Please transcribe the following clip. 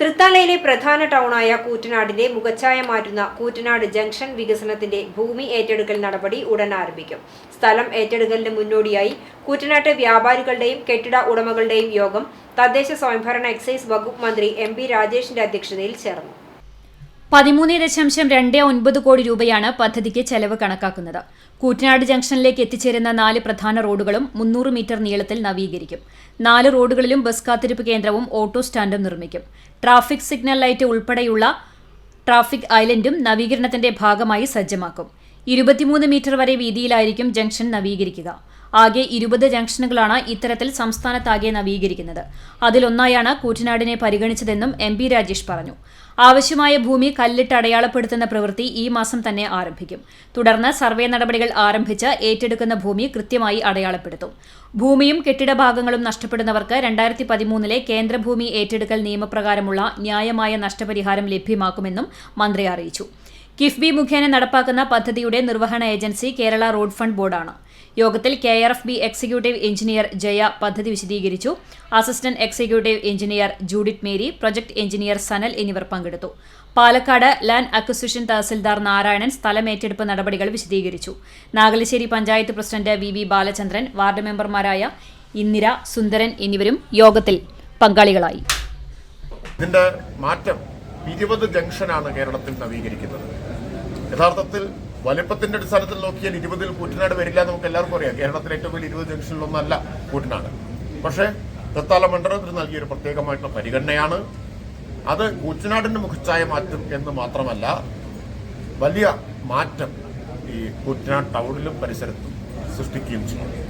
തൃത്താലയിലെ പ്രധാന ടൗണായ കൂറ്റനാടിന്റെ മുഖച്ഛായ മാറ്റുന്ന കൂറ്റനാട് ജംഗ്ഷൻ വികസനത്തിന്റെ ഭൂമി ഏറ്റെടുക്കൽ നടപടി ഉടൻ ആരംഭിക്കും. സ്ഥലം ഏറ്റെടുക്കലിന് മുന്നോടിയായി കൂറ്റനാട്ടെ വ്യാപാരികളുടെയും കെട്ടിട ഉടമകളുടെയും യോഗം തദ്ദേശ സ്വയംഭരണ എക്സൈസ് വകുപ്പ് മന്ത്രി എം രാജേഷിന്റെ അധ്യക്ഷതയിൽ ചേർന്നു. പതിമൂന്ന് ദശാംശം രണ്ട് ഒൻപത് കോടി രൂപയാണ് പദ്ധതിക്ക് ചെലവ് കണക്കാക്കുന്നത്. കൂറ്റനാട് ജംഗ്ഷനിലേക്ക് എത്തിച്ചേരുന്ന നാല് പ്രധാന റോഡുകളും മുന്നൂറ് മീറ്റർ നീളത്തിൽ നവീകരിക്കും. നാല് റോഡുകളിലും ബസ് കാത്തിരിപ്പ് കേന്ദ്രവും ഓട്ടോ സ്റ്റാൻഡും നിർമ്മിക്കും. ട്രാഫിക് സിഗ്നൽ ലൈറ്റ് ഉൾപ്പെടെയുള്ള ട്രാഫിക് ഐലൻഡും നവീകരണത്തിന്റെ ഭാഗമായി സജ്ജമാക്കും. ഇരുപത്തിമൂന്ന് മീറ്റർ വരെ വീതിയിലായിരിക്കും ജംഗ്ഷൻ നവീകരിക്കുക. ആകെ ഇരുപത് ജംഗ്ഷനുകളാണ് ഇത്തരത്തിൽ സംസ്ഥാനത്താകെ നവീകരിക്കുന്നത്. അതിലൊന്നായാണ് കൂറ്റനാടിനെ പരിഗണിച്ചതെന്നും എം പി രാജേഷ് പറഞ്ഞു. ആവശ്യമായ ഭൂമി കല്ലിട്ട് അടയാളപ്പെടുത്തുന്ന പ്രവൃത്തി ഈ മാസം തന്നെ ആരംഭിക്കും. തുടർന്ന് സർവേ നടപടികൾ ആരംഭിച്ച് ഏറ്റെടുക്കുന്ന ഭൂമി കൃത്യമായി അടയാളപ്പെടുത്തും. ഭൂമിയും കെട്ടിട ഭാഗങ്ങളും നഷ്ടപ്പെടുന്നവർക്ക് രണ്ടായിരത്തി പതിമൂന്നിലെ കേന്ദ്രഭൂമി ഏറ്റെടുക്കൽ നിയമപ്രകാരമുള്ള ന്യായമായ നഷ്ടപരിഹാരം ലഭ്യമാക്കുമെന്നും മന്ത്രി അറിയിച്ചു. കിഫ്ബി മുഖേന നടപ്പാക്കുന്ന പദ്ധതിയുടെ നിർവഹണ ഏജൻസി കേരള റോഡ് ഫണ്ട് ബോർഡാണ്. യോഗത്തിൽ K R F B executive engineer Jaya പദ്ധതി വിശദീകരിച്ചു. Assistant executive engineer Judith Mary project engineer Sanal എന്നിവർ പങ്കെടുത്തു. പാലക്കാട് ലാൻഡ് അക്വിസിഷൻ തഹസിൽദാർ നാരായണൻ സ്ഥലമേറ്റെടുപ്പ് നടപടികൾ വിശദീകരിച്ചു. Nagalassery panchayat president V V Balachandran ward മെമ്പർമാരായ ഇന്ദിര സുന്ദരൻ എന്നിവരും യോഗത്തിൽ പങ്കാളികളായി. ഇതിന്റെ മാറ്റം ഇരുപത് ജംഗ്ഷനാണ് കേരളത്തിൽ നവീകരിക്കുന്നത്. യഥാർത്ഥത്തിൽ വലിപ്പത്തിന്റെ അടിസ്ഥാനത്തിൽ നോക്കിയാൽ ഇരുപതിൽ കൂറ്റനാട് വരില്ല നമുക്ക് എല്ലാവർക്കും അറിയാം. കേരളത്തിലെ ഏറ്റവും വലിയ ഇരുപത് ജംഗ്ഷനിലൊന്നല്ല കൂറ്റനാട്. പക്ഷേ തത്താല മണ്ഡലത്തിന് നൽകിയൊരു പ്രത്യേകമായിട്ടുള്ള പരിഗണനയാണ്. അത് കൂറ്റനാടിന്റെ മുഖച്ഛായ മാറ്റും എന്ന് മാത്രമല്ല വലിയ മാറ്റം ഈ കൂറ്റനാട് ടൗണിലും പരിസരത്തും സൃഷ്ടിക്കുകയും ചെയ്യും